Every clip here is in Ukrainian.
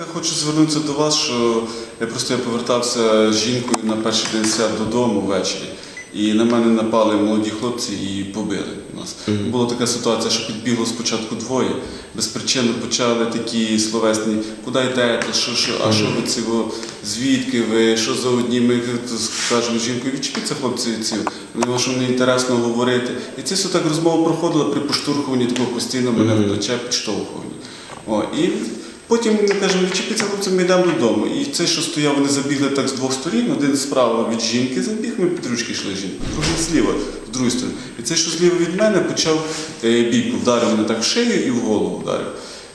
Я хочу звернутися до вас, що я просто я повертався з жінкою на перший день свят додому ввечері. І на мене напали молоді хлопці і побили нас. Була така ситуація, що підбігло спочатку двоє. Безпричинно почали такі словесні, куди йдете, що, що, а що ви цього, звідки ви, що за одні, ми кажемо жінкою, відчепіться хлопці цього, тому що мені інтересно говорити. І це все так розмова проходила при поштурхуванні такого постійно мене в плече підштовхуванні. О, і потім ми кажемо, відчепіться хлопці, ми йдемо додому. І цей, що стояв, вони забігли так з двох сторін, один справа від жінки забіг, ми під ручки йшли жінку, другий зліва, з другої сторони. І цей, що зліва від мене, почав е, бійку, вдарив мене так в шию і в голову вдарив.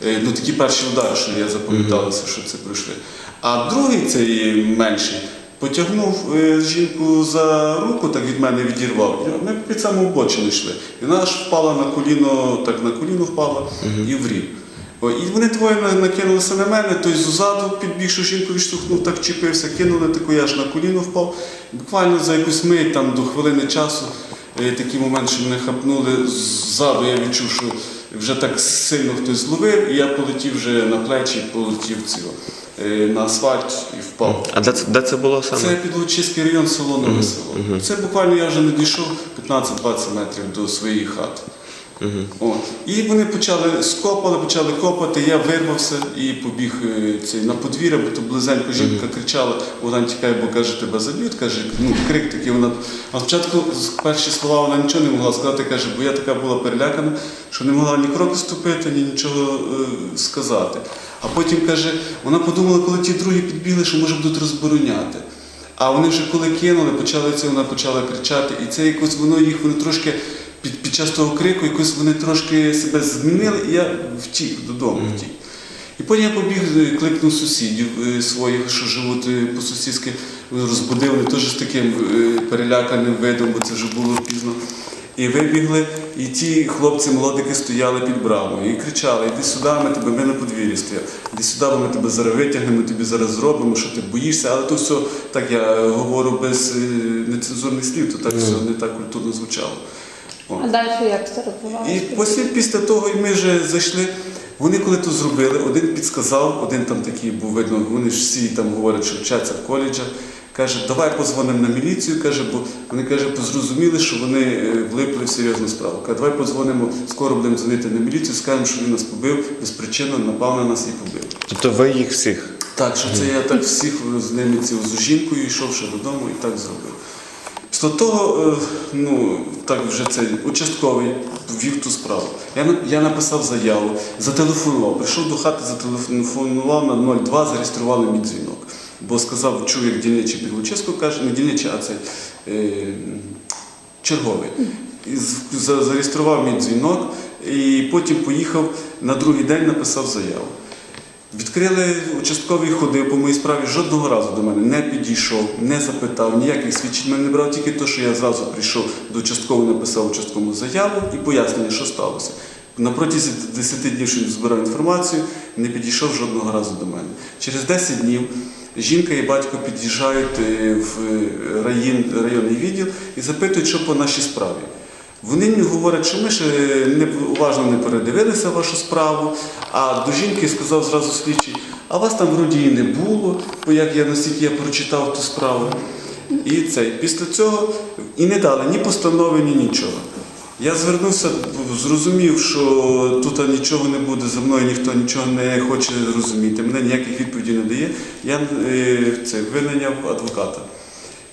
Е, Ну, такі перші удари, що я запам'яталася, що це пройшли. А другий цей менший потягнув е, жінку за руку, так від мене відірвав. Ми під саму обочину йшли. І вона аж впала на коліно, так на коліно впала і врів. І вони двоє на- накинулися на мене, той ззаду підбігши жінку відштовхнув, так чіпився, кинули таку, я аж на коліно впав. Буквально за якусь мить, там до хвилини часу, е, такий момент, що мене хапнули ззаду, я відчув, що вже так сильно хтось зловив, і я полетів вже на плечі, полетів цього, е, на асфальт і впав. А де це, де це було саме? Це Підлучиський район, село Нове село. Це буквально я вже не дійшов 15-20 метрів до своєї хати. О. І вони почали скопали, почали копати, я вирвався і побіг е, цей, на подвір'я, бо то близенько жінка кричала, вона тікає, бо каже, тебе заб'ють, каже, ну, крик такий вона. А спочатку перші слова вона нічого не могла сказати, каже, бо я така була перелякана, що не могла ні кроку ступити, ні нічого е, сказати. А потім каже, вона подумала, коли ті другі підбігли, що може будуть розбороняти. А вони вже коли кинули, почали це, вона почала кричати, і це якось воно їх вони трошки під, під час того крику, якось вони трошки себе змінили, і я втік додому втік. І потім я побіг, е, кликнув сусідів е, своїх, що живуть е, по сусідськи, розбудив, вони теж з таким переляканим видом, бо це вже було пізно. І вибігли, і ті хлопці молодики стояли під брамою і кричали: Іди сюди, ми тебе, ми на подвір'ї стояли. Іди сюди, бо ми тебе зараз витягнемо, тобі зараз зробимо, що ти боїшся. Але то все так я говорю без нецензурних слів, то так все не так культурно звучало. О. А далі як це розвивалося? І після, після того ми вже зайшли. Вони коли то зробили, один підсказав, один там такий був видно, вони ж всі там говорять, що вчаться в коледжах. Каже, давай позвонимо на міліцію, каже, бо вони каже, зрозуміли, що вони е, влипли в серйозну справу. Каже, давай подзвонимо, скоро будемо дзвонити на міліцію, скажемо, що він нас побив, безпричинно напав на нас і побив. Тобто ви їх всіх? Так, що це я так всіх з ними ці, з жінкою йшов ще додому і так зробив. Після того, е, ну, так вже цей участковий вів ту справу. Я, я написав заяву, зателефонував, прийшов до хати, зателефонував на 02, зареєстрували мій дзвінок. Бо сказав, чув, як дільничий Підлуческо каже, не дільничий, а цей е, черговий. І зареєстрував мій дзвінок і потім поїхав на другий день, написав заяву. Відкрили участковий ходив по моїй справі, жодного разу до мене не підійшов, не запитав, ніяких свідчень мене не брав, тільки те, що я зразу прийшов до участкового, написав участковому заяву і пояснення, що сталося. На протязі 10 днів, що він збирав інформацію, не підійшов жодного разу до мене. Через 10 днів жінка і батько під'їжджають е, в район, районний відділ і запитують, що по нашій справі. Вони мені говорять, що ми ще не уважно не передивилися вашу справу. А до жінки сказав зразу слідчий, а вас там вроді і не було, бо як я наскільки я прочитав ту справу. І цей після цього і не дали ні постанови, ні нічого. Я звернувся, зрозумів, що тут нічого не буде, за мною ніхто нічого не хоче розуміти, мене ніяких відповідей не дає. Я е, це, винайняв адвоката.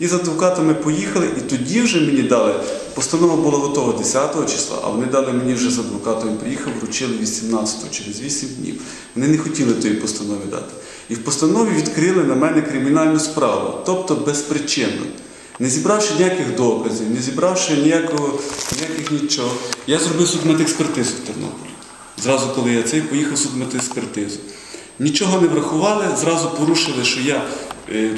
І з адвокатами поїхали, і тоді вже мені дали. Постанова була готова 10 числа, а вони дали мені вже з адвокатом. Приїхав, вручили 18-го, через 8 днів. Вони не хотіли тої постанови дати. І в постанові відкрили на мене кримінальну справу, тобто безпричинно. Не зібравши ніяких доказів, не зібравши ніякого, ніяких нічого. Я зробив судмедекспертизу в Тернополі. Зразу, коли я цей поїхав судмедекспертизу. Нічого не врахували, зразу порушили, що я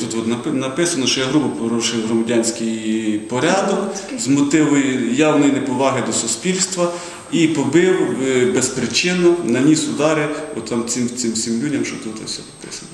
тут от напи- написано, що я грубо порушив громадянський порядок з мотиву явної неповаги до суспільства і побив е, безпричинно, наніс удари от там цим, цим всім людям, що тут все написано.